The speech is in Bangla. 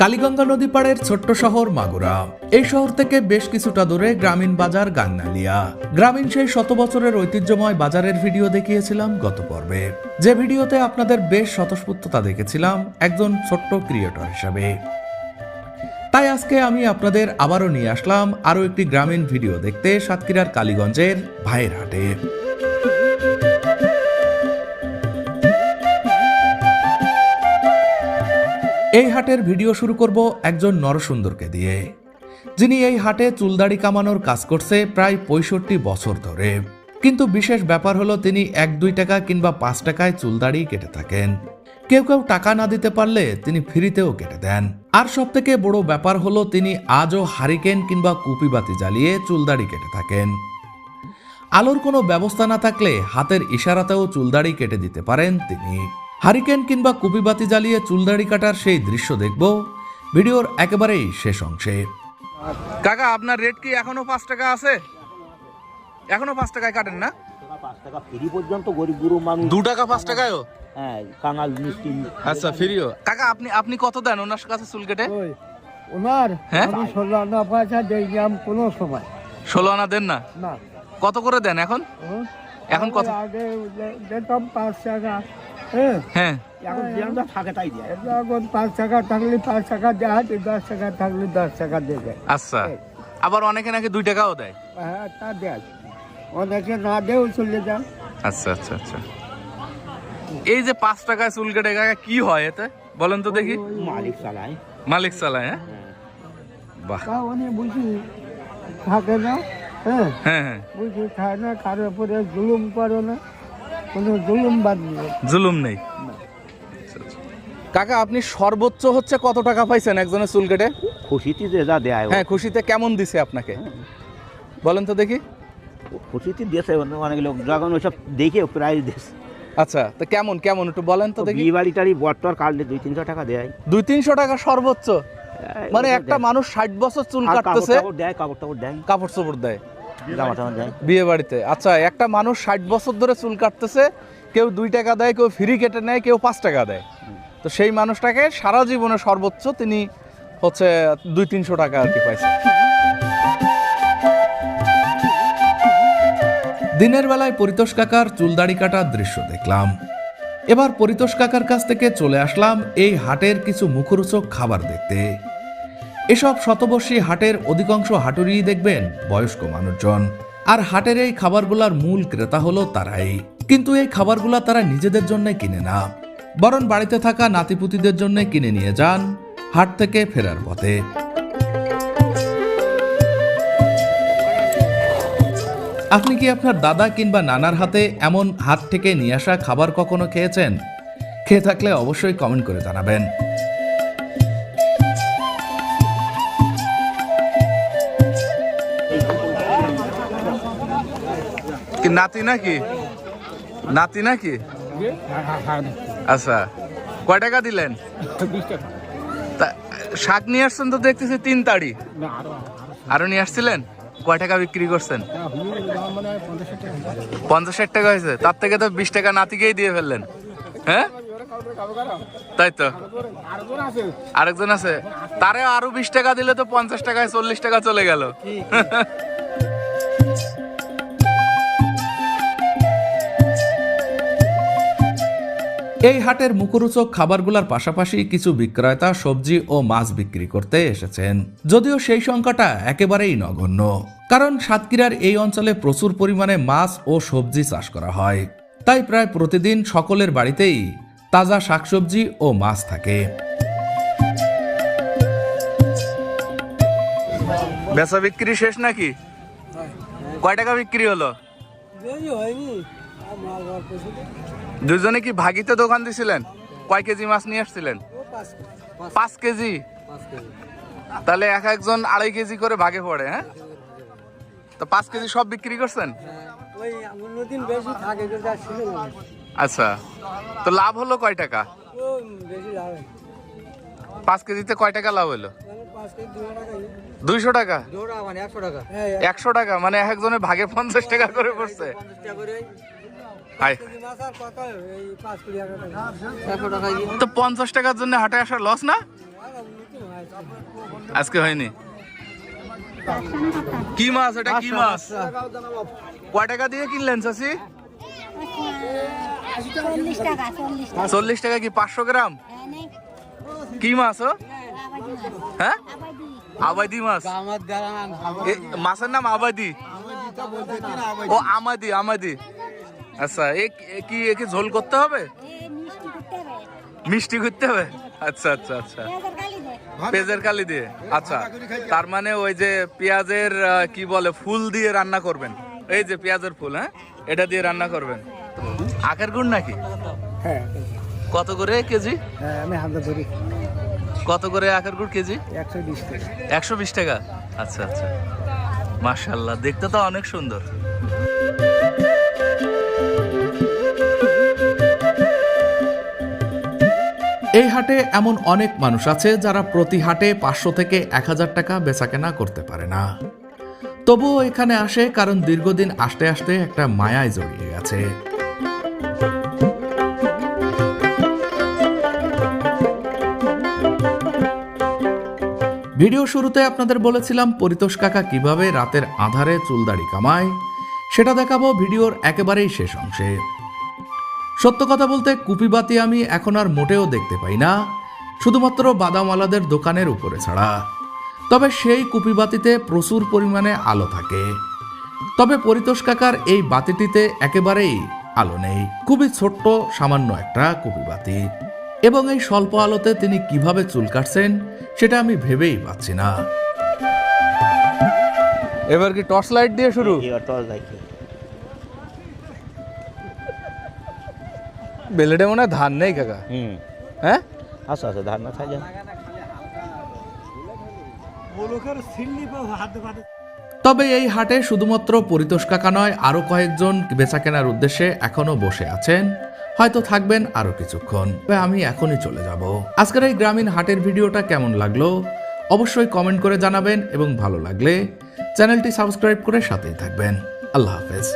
কালীগঙ্গা নদী পাড়ের ছোট্ট শহর মাগুরা। এই শহর থেকে বেশ কিছুটা দূরে গ্রামীণ বাজার গাংনালিয়া গ্রামীণ সেই শত বছরের ঐতিহ্যময় বাজারের ভিডিও দেখিয়েছিলাম গত পর্বে। যে ভিডিওতে আপনাদের বেশ স্বতঃস্ফূর্ততা দেখেছিলাম, একজন ছোট্ট ক্রিয়েটর হিসাবে। তাই আজকে আমি আপনাদের আবারও নিয়ে আসলাম আরও একটি গ্রামীণ ভিডিও দেখতে সাতক্ষীরার কালীগঞ্জের ভাইয়ের হাটে। এই হাটের ভিডিও শুরু করব একজন নরসুন্দরকে দিয়ে। যিনি এই হাটে চুলদাড়ি কামানোর কাজ করছে প্রায় পঁয়ষট্টি বছর ধরে। কিন্তু বিশেষ ব্যাপার হলো তিনি এক, দুই টাকা কিংবা পাঁচ টাকায় চুলদাড়ি কেটে থাকেন। কেউ কেউ টাকা না দিতে পারলে তিনি ফ্রিতেও কেটে দেন। আর সব থেকে বড় ব্যাপার হলো তিনি আজও হারিকেন কিংবা কুপিবাতি জ্বালিয়ে চুলদাড়ি কেটে থাকেন। আলোর কোনো ব্যবস্থা না থাকলে হাতের ইশারাতেও চুলদাড়ি কেটে দিতে পারেন তিনি। হারিকেন কিংবা কুপিবাতি জ্বালিয়ে চুলদাড়ি কাটার সেই দৃশ্য দেখব। ভিডিওর একেবারেই শেষ অংশে। কাকা আপনার রেট কি এখনও পাঁচ টাকা আছে? এখনও পাঁচ টাকায় কাটেন না? পাঁচ টাকা ফ্রি পর্যন্ত গরিব গুরু মানুষ দু টাকা পাঁচ টাকায়ও? হ্যাঁ কাঙাল মিষ্টি আচ্ছা ফ্রিও কাকা আপনি আপনি কত দেন ওনার কাছে চুল কেটে? ওনার হ্যাঁ? আমি ষোলো আনা পয়সা কোনো সময়। ষোলো আনা দেন না? না। কত করে দেন এখন? হুম? এখন কত? আমি আগে দিতাম পাঁচ টাকা। হ্যাঁ। হ্যাঁ। এখন যেমন থাকে তাই দেয়। এখন পাঁচ টাকা থাকলে পাঁচ টাকা দেয় হাতে দশ টাকা থাকলে দশ টাকা দিয়ে দেয়। আচ্ছা। আবার অনেকে নাকি দুই টাকাও দেয়। হ্যাঁ তা দেয়। অনেকে না দেও চলে যায় আচ্ছা আচ্ছা আচ্ছা। এই যে পাঁচ টাকায় চুল কেটে কাকা কি হয় এতে? বলেন তো দেখি। মালিক চালায়। মালিক চালায় হ্যাঁ? বাহ। উনি বুঝি থাকে না হ্যাঁ? হ্যাঁ হ্যাঁ। বুঝি খায় না কারোর উপরে জুলুম করে না। কোনো জুলুম নেই জুলুম নেই। আচ্ছা, আচ্ছা। কাকা আপনি সর্বোচ্চ হচ্ছে কত টাকা পাইছেন একজনের চুল কেটে? খুশিতে যে যা দেয় হ্যাঁ। খুশিতে কেমন দিছে আপনাকে? বলেন তো দেখি। খুশিতে দিয়েছে অনেক লোক। যখন ওইসব দেখে প্রাইজ দিয়েছে। আচ্ছা তো কেমন কেমন একটু বলেন তো দেখি। বিয়ে বাড়ি টাড়ি বট্টর কাটলে দুই তিনশো টাকা দেয়। দুই তিনশো টাকা সর্বোচ্চ? মানে একটা মানুষ ষাট বছর চুল কাপড় কাটতেছে টাপড় দেয় কাপড় টাপড় দেয়। কাপড় চোপড় দেয়। বিয়ে বাড়িতে। আচ্ছা একটা মানুষ ষাট বছর ধরে চুল কাটতেছে, কেউ দুই টাকা দেয়, কেউ ফ্রি কেটে নেয়, কেউ পাঁচ টাকা দেয়। তো সেই মানুষটাকে সারা জীবনে সর্বোচ্চ তিনি হচ্ছে দুই তিনশো টাকা আর কি পাইছে। দিনের বেলায় পরিতোষ কাকার চুলদাড়ি কাটার দৃশ্য দেখলাম। এবার পরিতোষ কাকার কাছ থেকে চলে আসলাম এই হাটের কিছু মুখরোচক খাবার দেখতে। এসব শতবর্ষী হাটের অধিকাংশ হাটুরি দেখবেন বয়স্ক মানুষজন। আর হাটের এই খাবারগুলার মূল ক্রেতা হলো তারাই। কিন্তু এই খাবারগুলা তারা নিজেদের জন্য কিনে না। বরং বাড়িতে থাকা নাতিপুতিদের জন্য কিনে নিয়ে যান হাট থেকে ফেরার পথে। আপনি কি আপনার দাদা কিংবা নানার হাতে এমন হাত থেকে নিয়ে আসা খাবার কখনো খেয়েছেন? খেয়ে থাকলে অবশ্যই কমেন্ট করে জানাবেন। নাতি নাকি? নাতি নাকি? আচ্ছা কয় টাকা দিলেন? শাক নিয়ে আসছেন তো দেখতেছি তিন তাড়ি। আরও নিয়ে আসছিলেন? কয় টাকা বিক্রি করছেন? পঞ্চাশ ষাট টাকা হয়েছে। তার থেকে তো বিশ টাকা নাতিকেই দিয়ে ফেললেন। হ্যাঁ? তাই তো। আরেকজন আছে। তারে আরও বিশ টাকা দিলে তো পঞ্চাশ টাকায় চল্লিশ টাকা চলে গেল। এই হাটের মুখরোচক খাবারগুলোর পাশাপাশি কিছু বিক্রেতা সবজি ও মাছ বিক্রি করতে এসেছেন। যদিও সেই সংখ্যাটা একেবারেই নগণ্য কারণ সাতক্ষীরার এই অঞ্চলে প্রচুর পরিমাণে মাছ ও সবজি চাষ করা হয়। তাই প্রায় প্রতিদিন সকলের বাড়িতেই তাজা শাকসবজি ও মাছ থাকে। বেচা বিক্রি শেষ নাকি? কয় টাকা বিক্রি হলো? দুজনে কি ভাগিতে দোকান দিছিলেন? কয় কেজি মাছ নিয়ে আসছিলেন? পাঁচ কেজি? তাহলে এক একজন আড়াই কেজি করে ভাগে পড়ে হ্যাঁ? তো পাঁচ কেজি সব বিক্রি করছেন। আচ্ছা। তো লাভ হলো কয় টাকা। পাঁচ কেজিতে কয় টাকা লাভ হলো? দুইশো টাকা? জোড়া মানে একশো টাকা। হ্যাঁ একশো। টাকা? মানে একজনের ভাগে পঞ্চাশ টাকা করে পড়ছে? তো পঞ্চাশ টাকার জন্য হাটে আসা লস না? আজকে হয়নি। কি মাছ? এটা কি মাছ? কয় টাকা দিয়ে কিনলেন চাষি চল্লিশ টাকা কি পাঁচশো গ্রাম? হ্যাঁ, কি মাছ ও? মাছ। হ্যাঁ? আবাদি। মাছ? এ, মাছের নাম আবাদি? ও আমাদি আমাদি। আচ্ছা এ এ কি একে ঝোল করতে হবে? মিষ্টি করতে হবে। মিষ্টি করতে হবে আচ্ছা আচ্ছা আচ্ছা। পেঁয়াজের কালি দিয়ে? আচ্ছা তার মানে ওই যে পেঁয়াজের কি বলে ফুল দিয়ে রান্না করবেন? এই যে পেঁয়াজের ফুল হ্যাঁ? এটা দিয়ে রান্না করবেন। আখের গুড় নাকি? হ্যাঁ কত করে কেজি? হ্যাঁ আমি হাতে ধরি কত করে আখের গুড় কেজি? একশো বিশ টাকা। একশো বিশ টাকা? আচ্ছা আচ্ছা। মাশাল্লাহ দেখতে তো অনেক সুন্দর। এই হাটে এমন অনেক মানুষ আছে যারা প্রতি হাটে পাঁচশো থেকে এক হাজার টাকা বেচাকেনা করতে পারে না। তবুও এখানে আসে কারণ দীর্ঘদিন আসতে আসতে একটা মায়ায় জড়িয়ে গেছে ভিডিও শুরুতে আপনাদের বলেছিলাম, পরিতোষ কাকা কীভাবে রাতের আধারে চুলদাড়ি কামায়, সেটা দেখাবো ভিডিওর একেবারেই শেষ অংশে। সত্য কথা বলতে কুপিবাতি আমি এখন আর মোটেও দেখতে পাই না, শুধুমাত্র বাদামওয়ালাদের দোকানের উপরে ছাড়া। তবে সেই কুপিবাতিতে প্রচুর পরিমাণে আলো থাকে। তবে পরিতোষ কাকার এই বাতিটিতে একেবারেই আলো নেই। খুবই ছোট্ট, সামান্য একটা কুপিবাতি এবং এই স্বল্প আলোতে তিনি কীভাবে চুল কাটছেন সেটা আমি ভেবেই পাচ্ছি না। এবার কি টর্চ লাইট দিয়ে শুরু? বেলেডে মনে হয় ধান নেই কাকা। হুম। হ্যাঁ? আচ্ছা আচ্ছা ধান না থাকে তবে এই হাটে শুধুমাত্র পরিতোষ কাকা নয় আরও কয়েকজন বেচা কেনার উদ্দেশ্যে এখনও বসে আছেন। হয়তো থাকবেন আরও কিছুক্ষণ। আমি এখনই চলে যাব। আজকের এই গ্রামীণ হাটের ভিডিওটা কেমন লাগল? অবশ্যই কমেন্ট করে জানাবেন এবং ভালো লাগলে চ্যানেলটি সাবস্ক্রাইব করে সাথেই থাকবেন। আল্লাহ হাফেজ।